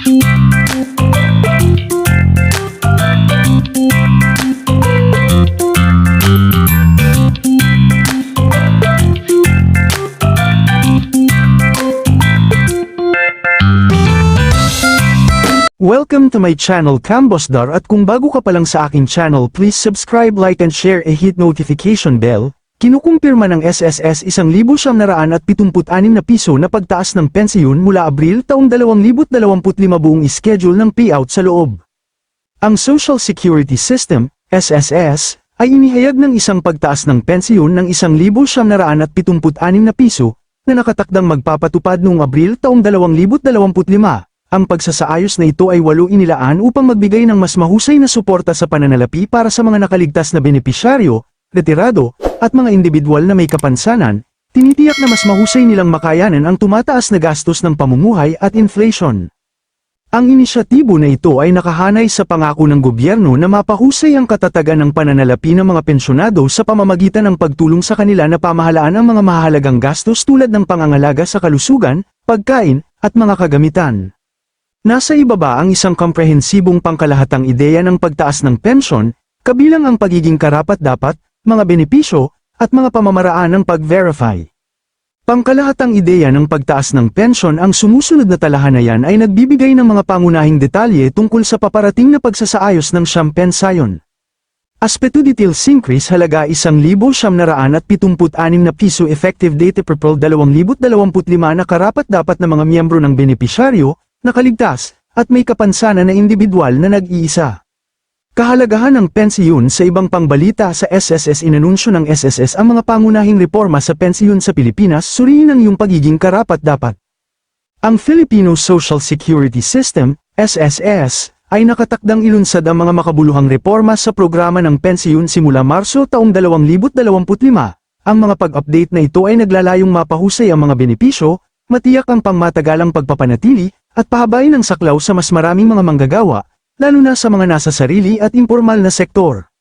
Welcome to my channel Cambosdar at kung bago ka pa lang sa aking channel please subscribe like and share and hit notification bell. Kinukumpirma ng SSS 1,776 na piso na pagtaas ng pensiyon mula Abril taong 2025 buong schedule ng payout sa loob. Ang Social Security System, SSS, ay inihayag ng isang pagtaas ng pensiyon ng 1,776 na piso na nakatakdang magpapatupad noong Abril taong 2025. Ang pagsasaayos na ito ay walo inilaan upang magbigay ng mas mahusay na suporta sa pananalapi para sa mga nakaligtas na benepisyaryo, retirado, at mga individual na may kapansanan, tinitiyak na mas mahusay nilang makayanan ang tumataas na gastos ng pamumuhay at inflation. Ang inisyatibo na ito ay nakahanay sa pangako ng gobyerno na mapahusay ang katatagan ng pananalapi ng mga pensyonado sa pamamagitan ng pagtulong sa kanila na pamahalaan ang mga mahalagang gastos tulad ng pangangalaga sa kalusugan, pagkain, at mga kagamitan. Nasa ibaba ang isang komprehensibong pangkalahatang ideya ng pagtaas ng pensyon, kabilang ang pagiging karapat-dapat, mga benepisyo, at mga pamamaraan ng pag-verify. Pangkalahatang ideya ng pagtaas ng pensyon ang sumusunod na talahanayan ay nagbibigay ng mga pangunahing detalye tungkol sa paparating na pagsasaayos ng siyam pensayon. Aspeto details increase halaga 1,776 na piso effective date April 2025 na karapat-dapat na mga miyembro ng benepisyaryo, nakaligtas, at may kapansanan na individual na nag-iisa. Kahalagahan ng pensiyon sa ibang pangbalita sa SSS inanunsyo ng SSS ang mga pangunahing reforma sa pensiyon sa Pilipinas suriin ang iyong pagiging karapat-dapat. Ang Filipino Social Security System, SSS, ay nakatakdang ilunsad ang mga makabuluhang reforma sa programa ng pensiyon simula Marso taong 2025. Ang mga pag-update na ito ay naglalayong mapahusay ang mga benepisyo, matiyak ang pangmatagalang pagpapanatili, at pahabain ang saklaw sa mas maraming mga manggagawa, lalo na sa mga nasa sarili at impormal na sektor.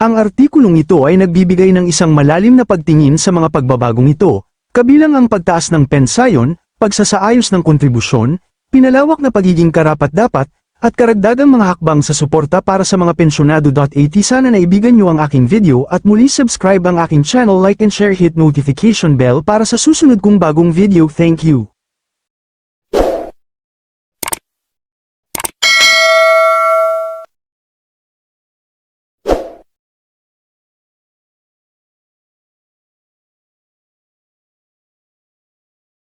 Ang artikulong ito ay nagbibigay ng isang malalim na pagtingin sa mga pagbabagong ito, kabilang ang pagtaas ng pensayon, pagsasaayos ng kontribusyon, pinalawak na pagiging karapat-dapat, at karagdagang mga hakbang sa suporta para sa mga pensyonado. At sana naibigan nyo ang aking video at muli subscribe ang aking channel like and share hit notification bell para sa susunod kong bagong video. Thank you.